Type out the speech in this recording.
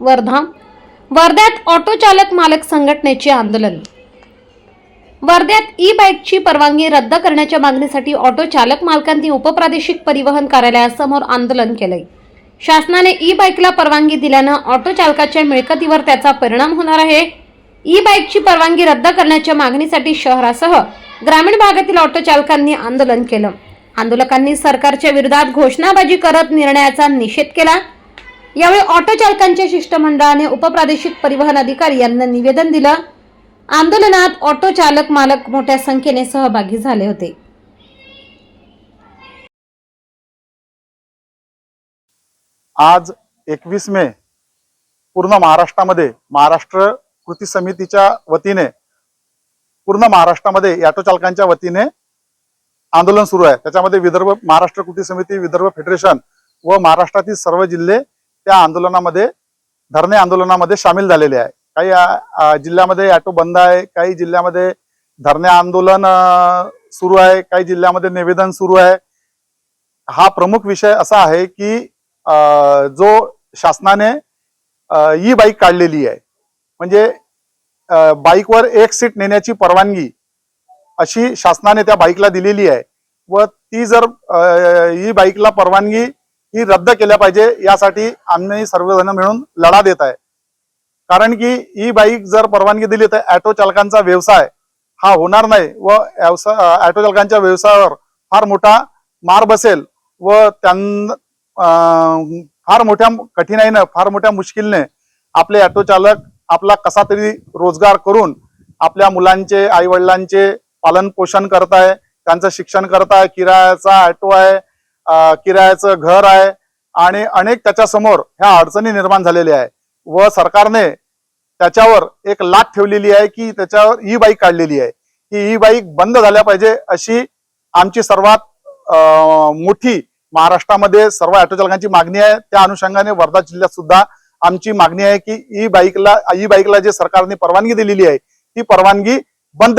वर्धा वर्ध्यात ऑटो चालक मालक संघटनेचे आंदोलन. वर्ध्यात ई बाईकची परवानगी रद्द करण्याच्या मागणीसाठी ऑटो चालक मालकांनी उपप्रादेशिक परिवहन कार्यालयासमोर आंदोलन केलंय. शासनाने ई बाईकला परवानगी दिल्यानं ऑटो चालकाच्या मिळकतीवर त्याचा परिणाम होणार आहे. ई बाईकची परवानगी रद्द करण्याच्या मागणीसाठी शहरासह ग्रामीण भागातील ऑटो चालकांनी आंदोलन केलं. आंदोलकांनी सरकारच्या विरोधात घोषणाबाजी करत निर्णयाचा निषेध केला. यावेळी ऑटो चालकांच्या शिष्टमंडळाने उपप्रादेशिक परिवहन अधिकारी यांना निवेदन दिलं. आंदोलनात ऑटो चालक मालक मोठ्या संख्येने सहभागी झाले होते. आज एकवीस मे पूर्ण महाराष्ट्रामध्ये महाराष्ट्र कृती समितीच्या वतीने पूर्ण महाराष्ट्रामध्ये ऑटो चालकांच्या वतीने आंदोलन सुरू आहे. त्याच्यामध्ये विदर्भ महाराष्ट्र कृती समिती विदर्भ फेडरेशन व महाराष्ट्रातील सर्व जिल्हे त्या आंदोलनामध्ये धरणे आंदोलनामध्ये सामील झालेले आहे. काही जिल्ह्यामध्ये ऑटो बंद आहे काही जिल्ह्यामध्ये धरणे आंदोलन सुरू आहे काही जिल्ह्यामध्ये निवेदन सुरू आहे. हा प्रमुख विषय असा आहे की जो शासनाने ई बाईक काढलेली आहे. म्हणजे बाईकवर एक सीट नेण्याची परवानगी अशी शासनाने त्या बाईकला दिलेली आहे. व ती जर ई बाईकला परवानगी ही रद्द केल्या पाहिजे यासाठी आम्ही सर्वजण मिळून लढा देत आहे. कारण की ही बाईक जर परवानगी दिली तर ऑटो चालकांचा व्यवसाय हा होणार नाही व व्यवसाय ऑटो चालकांच्या व्यवसायावर फार मोठा मार बसेल व त्यां फार मोठ्या कठीणाईनं फार मोठ्या मुश्किलने आपले ऑटो चालक आपला कसा तरी रोजगार करून आपल्या मुलांचे आई वडिलांचे पालन पोषण करत आहे त्यांचं शिक्षण करत आहे किरायाचा ऑटो आहे किरायाचं घर आहे आणि अनेक त्याच्यासमोर ह्या अडचणी निर्माण झालेल्या आहे. व सरकारने त्याच्यावर एक लाट ठेवलेली आहे की त्याच्यावर ई बाईक काढलेली आहे. ही ई बाईक बंद झाल्या पाहिजे अशी आमची सर्वात मोठी महाराष्ट्रामध्ये सर्व ऑटो चालकांची मागणी आहे. त्या अनुषंगाने वर्धा जिल्ह्यात सुद्धा आमची मागणी आहे की ई बाईकला ई बाईकला जे सरकारने परवानगी दिलेली आहे ती परवानगी